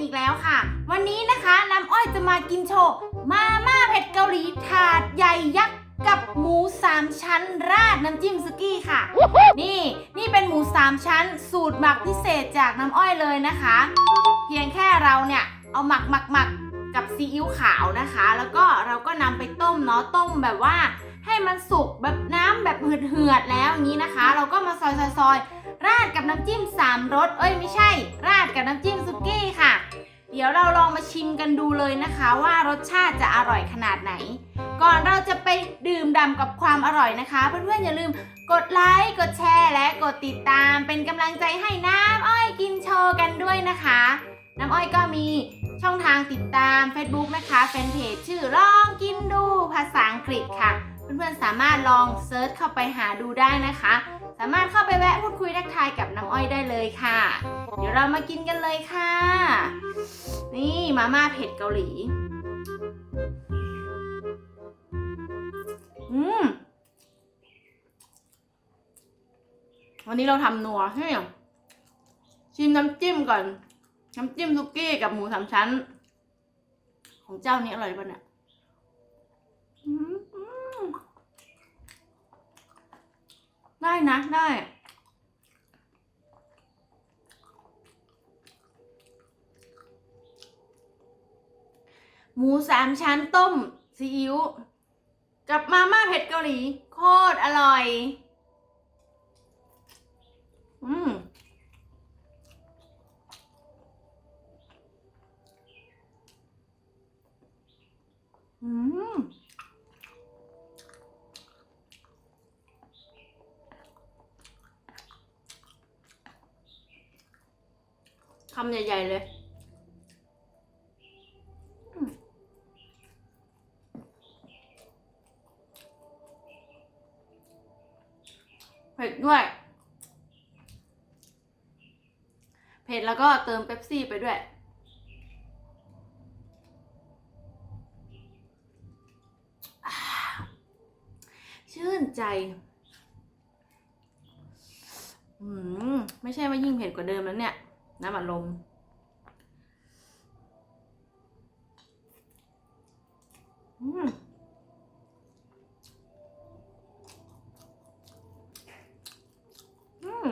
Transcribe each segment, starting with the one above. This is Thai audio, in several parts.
อีกแล้วค่ะ วันนี้นะคะน้ำอ้อยจะมากินโชว์มาม่าเผ็ดเกาหลีถาดใหญ่ยักษ์กับหมูสามชั้นราดน้ำจิ้มซุกี้ค่ะ นี่นี่เป็นหมูสามชั้น สูตรหมักพิเศษจากน้ำอ้อยเลยนะคะ เพียงแค่เราเนี่ยเอาหมักหมักหมักกับซีอิ๊วขาวนะคะ แล้วก็เราก็นำไปต้มเนาะต้มแบบว่า ให้มันสุกแบบน้ำแบบเหือดๆแล้วอย่างนี้นะคะ เราก็มาซอยซอยซอย กับน้ำจิ้มสามรสเอ้ยไม่ใช่ ราดกับน้ำจิ้มซุกี้ค่ะ เดี๋ยวเราลองมาชิมกันดูเลยนะคะว่ารสชาติจะอร่อยขนาดไหน ก่อนเราจะไปดื่มด่ำกับความอร่อยนะคะ เพื่อนๆอย่าลืมกดไลค์กดแชร์และกดติดตามเป็นกำลังใจให้น้ำอ้อยกินโชว์กันด้วยนะคะ น้ำอ้อยก็มีช่องทางติดตาม Facebook นะคะแฟนเพจชื่อลองกินดูภาษาอังกฤษค่ะ เพื่อนๆสามารถลองเซิร์ชเข้าไปหาดูได้นะคะ สามารถเข้าไปแวะพูดคุยทักทายกับน้ำอ้อยได้เลยค่ะ เดี๋ยวเรามากินกันเลยค่ะ นี่มาม่าเผ็ดเกาหลี อืม วันนี้เราทำนัวใช่ไหมชิมน้ำจิ้มก่อน น้ำจิ้มซุกี้กับหมูสามชั้น ของเจ้านี้อร่อยป่ะเนี่ย อืมอืม ได้นะได้ หมูสามชั้นต้มซีอิ๊วกับมาม่าเผ็ดเกาหลี โคตรอร่อย อืมอืม คำใหญ่ ๆ เลย เผ็ดด้วย เผ็ดแล้วก็เติมเป๊ปซี่ไปด้วยชื่นใจ อืม ไม่ใช่ว่ายิ่งเผ็ดกว่าเดิมแล้วเนี่ย น้ำอัดลมอืมอืม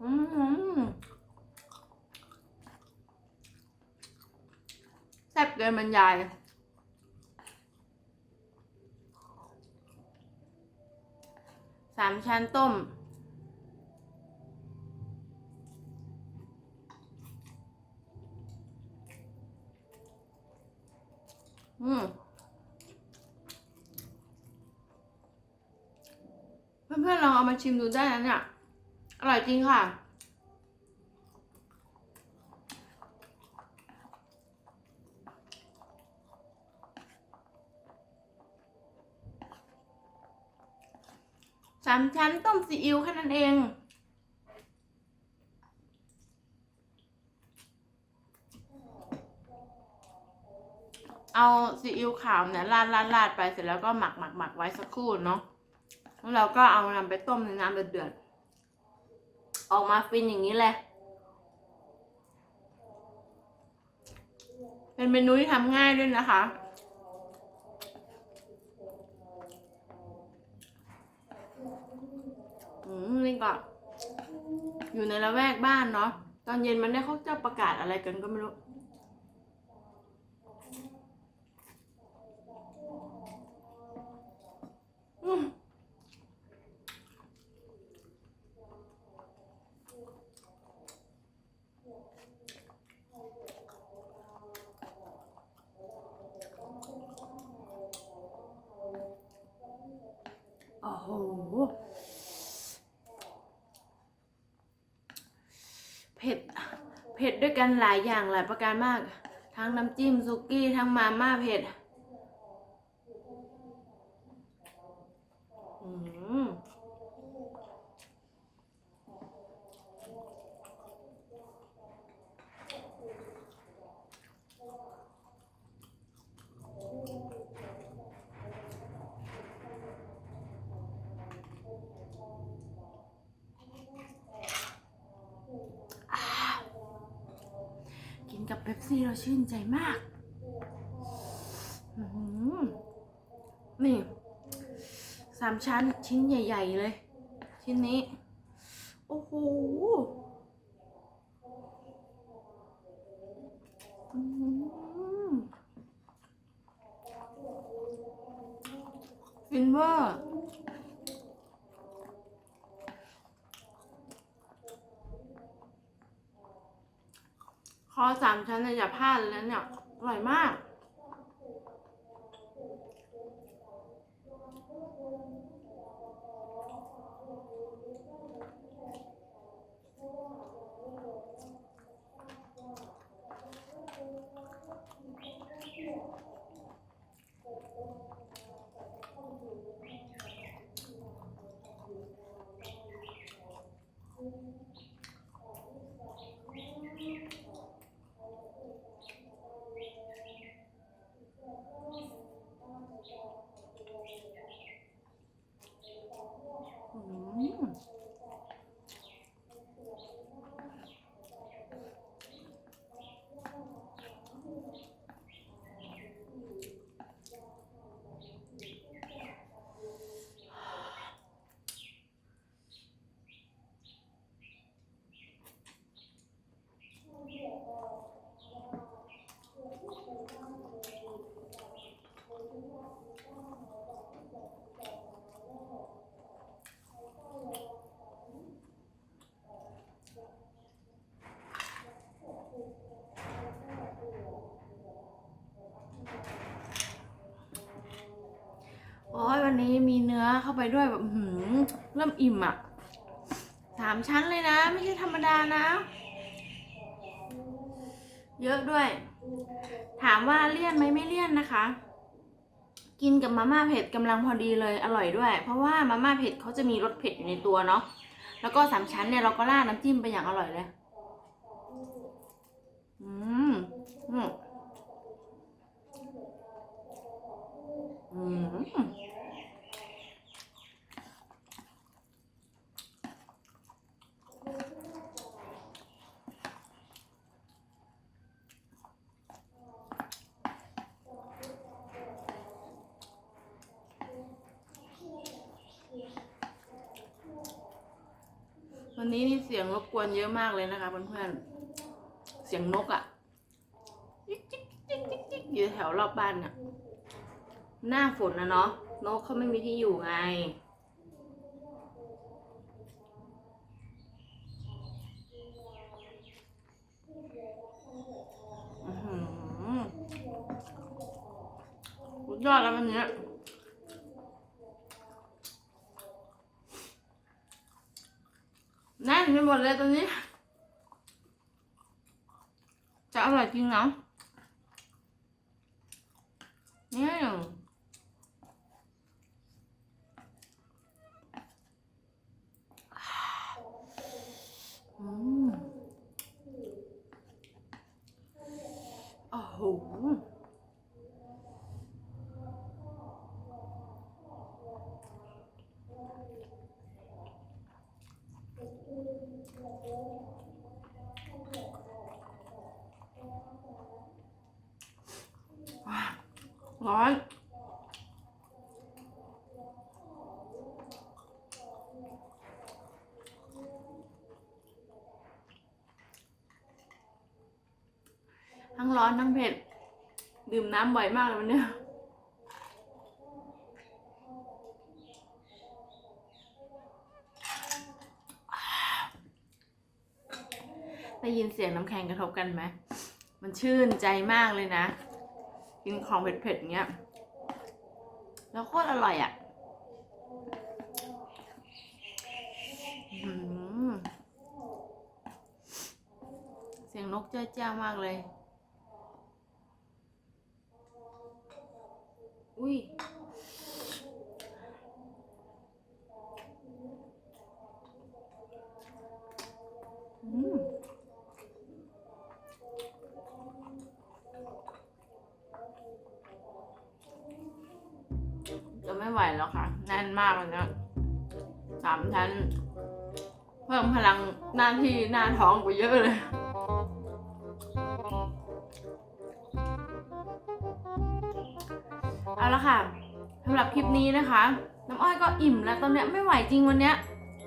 อืมแซ่บเกินบรรยายสามชั้นต้ม อืมเพื่อนๆลองเอามาชิมดูได้นะเนี่ย อร่อยจริงค่ะ สามชั้นต้มซีอิ๊วแค่นั้นเอง เอาซีอิ๊วขาวเนี่ยราดราดราดไปเสร็จแล้วก็หมักหมักหมักไว้สักครู่เนาะแล้วเราก็เอานำไปต้มในน้ำเดือดๆออกมาฟินอย่างนี้เลยเป็นเมนูที่ทำง่ายด้วยนะคะอืมนี่ก็อยู่ในละแวกบ้านเนาะตอนเย็นมันได้เขาจะประกาศอะไรกันก็ไม่รู้ อืม โอ้โหเผ็ด เผ็ดด้วยกันหลายอย่างหลายประการมาก ทั้งน้ำจิ้มซุกี้ ทั้งมาม่าเผ็ด อืม อ กับเป๊ปซี่เราชื่นใจมาก นี่สามชั้นชิ้นใหญ่ ๆ เลย ชิ้นนี้ โอ้โหอินเวอร์ ค อสามชั้นเนี่ยอย่าพลาดเลยนะเนี่ยอร่อยมาก อืมโอ้ยวันนี้มี เนื้อเข้าไปด้วยแบบหืมเริ่มอิ่มอะสามชั้นเลยนะ ไม่ใช่ธรรมดานะ เยอะด้วย ถามว่าเลี่ยนไหมไม่เลี่ยนนะคะ กินกับมาม่าเผ็ดกำลังพอดีเลยอร่อยด้วย เพราะว่ามาม่าเผ็ดเขาจะมีรสเผ็ดอยู่ในตัวเนาะแล้วก็สามชั้นเนี่ยเราก็ราดน้ำจิ้มไปอย่างอร่อยเลยอืมอืมอืม วันนี้นี่เสียงรบกวนเยอะมากเลยนะคะเพื่อนๆ เสียงนกอะ่ะจิ๊กจิ๊กจิ๊กจิ๊กจิ๊กอยู่แถวรอบบ้านน่ะ หน้าฝนนะเนาะ นกเขาไม่มีที่อยู่ไง อื้อหือยอดแล้ววันเนี้ยแน่นไป หมดเลยตอนนี้ จะอร่อยจริงเนาะเนี่ยอืมโอ้โห ร้อนทั้งร้อนทั้งเผ็ด ดื่มน้ำบ่อยมากเลยวันเนี้ยได้ยินเสียงน้ำแข็งกระทบกันไหม มันชื่นใจมากเลยนะ กินของเผ็ดๆเงี้ย แล้วโคตรอร่อยอะเสียงนกเจ้าเจ้ามากเลย อุ้ย มากเลยนะสามชั้น เพิ่มพลังหน้าที่หน้าท้องไปเยอะเลยเอาละค่ะสำหรับคลิปนี้นะคะ น้ำอ้อยก็อิ่มแล้วตอนเนี้ยไม่ไหวจริงวันเนี้ย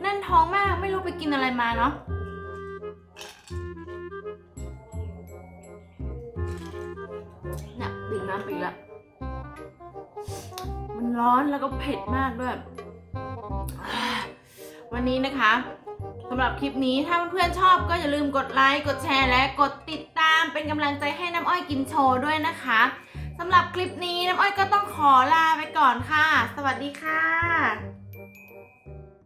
แน่นท้องมากไม่รู้ไปกินอะไรมาเนาะ ร้อนแล้วก็เผ็ดมากด้วย วันนี้นะคะสำหรับคลิปนี้ถ้าเพื่อนๆชอบก็อย่าลืมกดไลค์กดแชร์และกดติดตามเป็นกำลังใจให้น้ำอ้อยกินโชว์ด้วยนะคะสำหรับคลิปนี้น้ำอ้อยก็ต้องขอลาไปก่อนค่ะ สวัสดีค่ะ